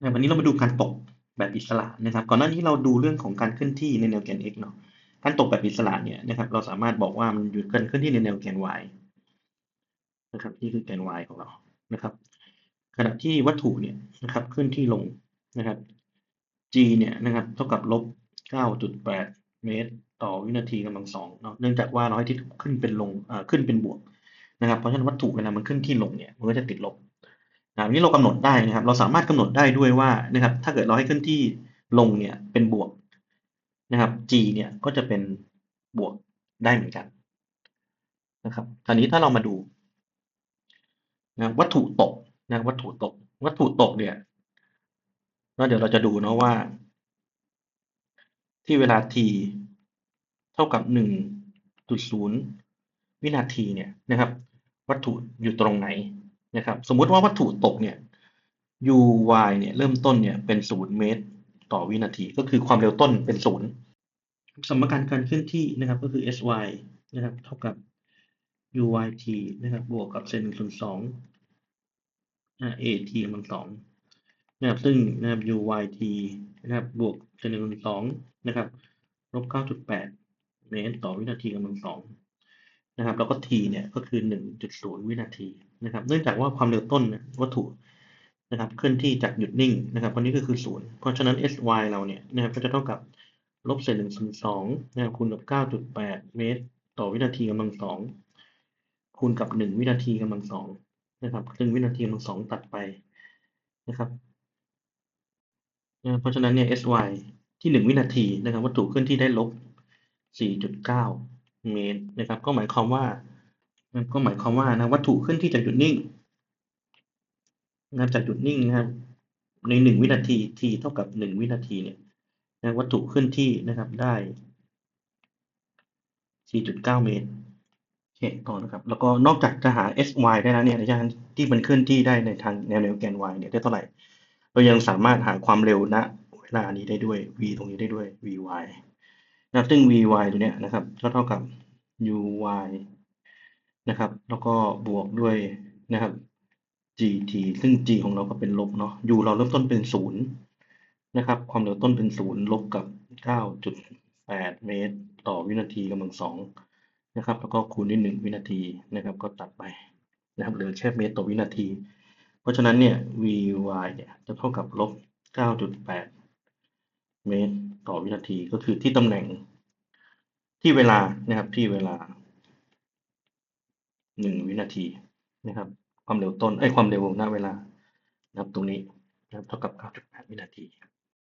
นะวันนี้เรามาดูการตกแบบอิสระนะครับ ก่อนหน้านี้เราดูเรื่องของการเคลื่อนที่ในแนวแกน x เนาะ การตกแบบอิสระเนี่ยนะครับเราสามารถบอกว่ามันอยู่การเคลื่อนที่ในแนวแกน y นะครับนี่คือแกน y ของเรานะครับ ขณะที่วัตถุเนี่ยนะครับเคลื่อนที่ลงนะครับ g เนี่ยนะครับเท่ากับลบ 9.8 เมตร ต่อวินาทีกำลังสองเนาะเนื่องจากว่าเราให้ที่ขึ้นเป็นลงอ่าขึ้นเป็นบวกนะครับเพราะฉะนั้นวัตถุเวลามันเคลื่อนที่ลงเนี่ยมันก็จะติดลบ อันนี้เรากำหนดได้นะครับ เราสามารถกำหนดได้ด้วยว่านะครับ ถ้าเกิดเราให้เคลื่อนที่ลงเนี่ยเป็นบวกนะครับ g เนี่ยก็จะเป็นบวกได้เหมือนกันนะครับคราวนี้ถ้าเรามาดูนะวัตถุตกนะวัตถุตก วัตถุตกเนี่ยแล้วเดี๋ยวเราจะดูเนาะว่า ที่เวลา t เท่ากับ 1.0 วินาทีเนี่ยนะครับ วัตถุอยู่ตรงไหน นะครับสมมุติว่าวัตถุตกเนี่ย u y เนี่ยเริ่มต้นเนี่ยเป็น0เมตรต่อวินาที ก็คือความเร็วต้นเป็น0สมการการเคลื่อนที่นะครับก็คือ s y นะครับเท่ากับ u y t นะครับบวกกับเซนส่วนสอง a t กำลังสองนะครับซึ่งนะครับ u y t นะครับบวกเซนส่วนสองนะครับลบ9.8เมตรต่อวินาทีกำลังสอง นะครับแล้วก็ t เนี่ยก็คือ 1.0 วินาทีนะครับเนื่องจากว่าความเร็วต้นเนี่ยวัตถุนะครับเคลื่อนที่จากหยุดนิ่งนะครับวันนี้ก็คือศูนย์เพราะฉะนั้น sy เราเนี่ยนะครับก็จะเท่ากับลบเศษหนึ่งส่วนสองนะครับคูณกับ9.8เมตร ต่อวินาทีกำลังสองคูณกับ1วินาทีกำลังสองนะครับซึ่งวินาทีกำลังสองตัดไปนะครับเพราะฉะนั้นเนี่ย sy ที่1วินาทีนะครับวัตถุเคลื่อนที่ได้ลบ4.9เเมตรนะครับ ก็หมายความว่าก็หมายความว่านะวัตถุเคลื่อนที่จากหยุดนิ่งนะครับจากหยุดนิ่งนะครับ ในหนึ่งวินาที t เท่ากับหนึ่งวินาทีเนี่ยนะวัตถุเคลื่อนที่นะครับได้ 4.9 เมตรโอเคต่อนะครับ แล้วก็นอกจากจะหา sy ได้แล้วเนี่ยนะที่มันเคลื่อนที่ได้ในทางแนวแนวแกน y เนี่ยได้เท่าไหร่ เรายังสามารถหาความเร็วณเวลานี้ได้ด้วย v ตรงนี้ได้ด้วย vy นะครับซึ่ง vy ตัวเนี้ยนะครับก็เท่ากับ uy นะครับ แล้วก็บวกด้วยนะครับ gt ซึ่ง g ของเราก็เป็นลบเนาะ u เราเริ่มต้นเป็นศูนย์นะครับ ความเร็วต้นเป็นศูนย์ลบกับ 9.8 เมตร ต่อวินาทีกำลังสองนะครับ แล้วก็คูณด้วย1วินาทีนะครับ ก็ตัดไปนะครับเหลือแค่เมตรต่อวินาที เพราะฉะนั้นเนี่ย vy เนี่ยจะเท่ากับลบ 9.8 เมตรต่อวินาที ก็คือที่ตำแหน่งที่เวลานะครับที่เวลา1วินาทีนะครับ ความเร็วต้นไอ้ความเร็วณเวลานะครับตรงนี้นะครับเท่ากับ 9.8 วินาที